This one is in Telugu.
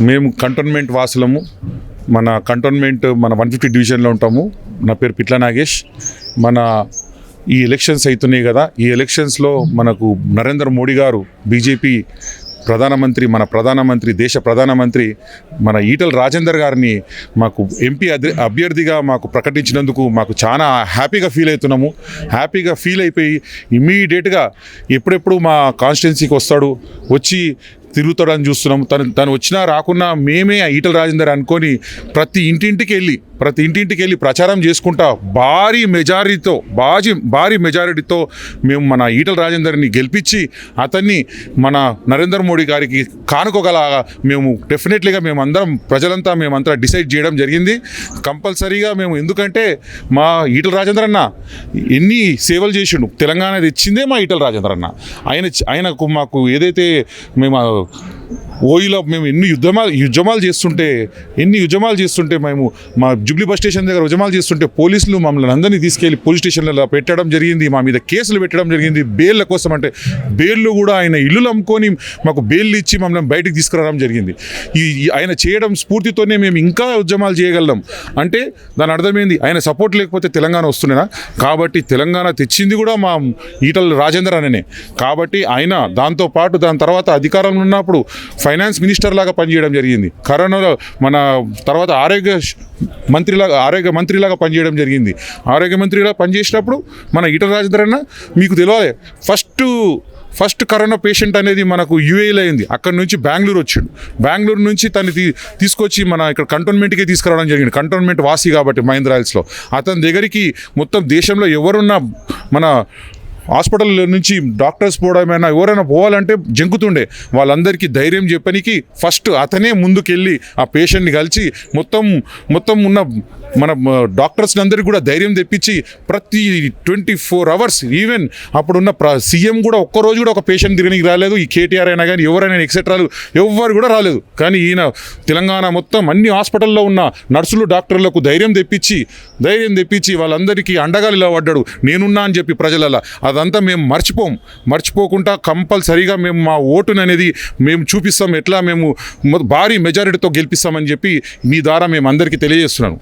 మేము కంటోన్మెంట్ వాసులము. మన కంటోన్మెంట్ మన వన్ ఫిఫ్టీ డివిజన్లో ఉంటాము. నా పేరు పిట్ల నాగేష్. మన ఈ ఎలక్షన్స్ అవుతున్నాయి కదా ఈ ఎలక్షన్స్లో మనకు నరేంద్ర మోడీ గారు బీజేపీ ప్రధానమంత్రి మన ప్రధానమంత్రి దేశ ప్రధానమంత్రి మన ఈటల రాజేందర్ గారిని మాకు ఎంపీ అభ్యర్థిగా మాకు ప్రకటించినందుకు మాకు చాలా హ్యాపీగా ఫీల్ అవుతున్నాము. హ్యాపీగా ఫీల్ అయిపోయి ఇమ్మీడియట్గా ఎప్పుడెప్పుడు మా కాన్స్టిట్యున్సీకి వస్తాడు వచ్చి తిరుగుతాడని చూస్తున్నాం. తను తను వచ్చినా రాకున్నా మేమే ఆ ఈటల రాజేందర్ అనుకొని ప్రతి ఇంటింటికి వెళ్ళి ప్రతి ఇంటింటికి వెళ్ళి ప్రచారం చేసుకుంటా భారీ మెజారిటీతో బాజీ భారీ మెజారిటీతో మేము మన ఈటల రాజేందర్ని గెలిపించి అతన్ని మన నరేంద్ర మోడీ గారికి కానుకోగలగా మేము డెఫినెట్లీగా మేము అందరం ప్రజలంతా మేమంతా డిసైడ్ చేయడం జరిగింది. కంపల్సరీగా మేము ఎందుకంటే మా ఈటల రాజేంద్ర అన్న ఎన్ని సేవలు చేసిండు తెలంగాణ తెచ్చిందే మా ఈటల రాజేంద్ర అన్న. ఆయన ఆయనకు మాకు ఏదైతే మేము ఆ ఓయిలో మేము ఎన్ని యుద్ధమాలు యుద్ధమాలు చేస్తుంటే ఎన్ని యుద్ధమాలు చేస్తుంటే మేము మా జుబ్లీ బస్ స్టేషన్ దగ్గర యుద్ధమాలు చేస్తుంటే పోలీసులు మమ్మల్ని అందరినీ తీసుకెళ్ళి పోలీస్ స్టేషన్లలో పెట్టడం జరిగింది మా మీద కేసులు పెట్టడం జరిగింది. బెయిల్ల కోసం అంటే బెయిల్లు కూడా ఆయన ఇల్లులు అమ్ముకొని మాకు బెయిల్ ఇచ్చి మమ్మల్ని బయటికి తీసుకురావడం జరిగింది. ఈ ఆయన చేయడం స్ఫూర్తితోనే మేము ఇంకా ఉద్యమాలు చేయగలం. అంటే దాని అర్థమైంది? ఆయన సపోర్ట్ లేకపోతే తెలంగాణ వస్తుండేనా? కాబట్టి తెలంగాణ తెచ్చింది కూడా మా ఈటల రాజేందర్ అననే కాబట్టి ఆయన దాంతో పాటు దాని తర్వాత అధికారంలో ఉన్నప్పుడు ఫైనాన్స్ మినిస్టర్ లాగా పనిచేయడం జరిగింది. కరోనాలో మన తర్వాత ఆరోగ్య మంత్రిలాగా ఆరోగ్య మంత్రిలాగా పనిచేయడం జరిగింది. ఆరోగ్య మంత్రిలా పనిచేసినప్పుడు మన ఈటల రాజేంద్ర అన్న మీకు తెలియాలి ఫస్ట్ ఫస్ట్ కరోనా పేషెంట్ అనేది మనకు యూఏలో అయింది. అక్కడ నుంచి బెంగళూరు వచ్చాడు. బెంగళూరు నుంచి తను తీసుకొచ్చి మన ఇక్కడ కంటోన్మెంట్కి తీసుకురావడం జరిగింది. కంటోన్మెంట్ వాసి కాబట్టి మహేంద్ర హిల్స్లో. అతని దగ్గరికి మొత్తం దేశంలో ఎవరున్నా మన హాస్పిటల్ నుంచి డాక్టర్స్ పోవడమైనా ఎవరైనా పోవాలంటే జంకుతుండే. వాళ్ళందరికీ ధైర్యం చెప్పనికి ఫస్ట్ అతనే ముందుకెళ్ళి ఆ పేషెంట్ని కలిసి మొత్తం మొత్తం ఉన్న మన డాక్టర్స్ని అందరికీ కూడా ధైర్యం తెప్పించి ప్రతి ట్వంటీ ఫోర్ అవర్స్ ఈవెన్ అప్పుడున్న ప్ర సీఎం కూడా ఒక్కరోజు కూడా ఒక పేషెంట్ తిరగనికి రాలేదు. ఈ కేటీఆర్ అయినా కానీ ఎవరైనా ఎక్సెట్రాలు ఎవ్వరు కూడా రాలేదు. కానీ ఈయన తెలంగాణ మొత్తం అన్ని హాస్పిటల్లో ఉన్న నర్సులు డాక్టర్లకు ధైర్యం తెప్పించి ధైర్యం తెప్పించి వాళ్ళందరికీ అండగా నిలబడ్డాడు నేనున్నా అని చెప్పి ప్రజలలో. అదంతా మేము మర్చిపోం. మర్చిపోకుండా కంపల్సరీగా మేము మా ఓటుని అనేది మేము చూపిస్తాం. ఎట్లా మేము భారీ మెజారిటీతో గెలిపిస్తామని చెప్పి మీ ద్వారా మేము అందరికీ తెలియజేస్తున్నాను.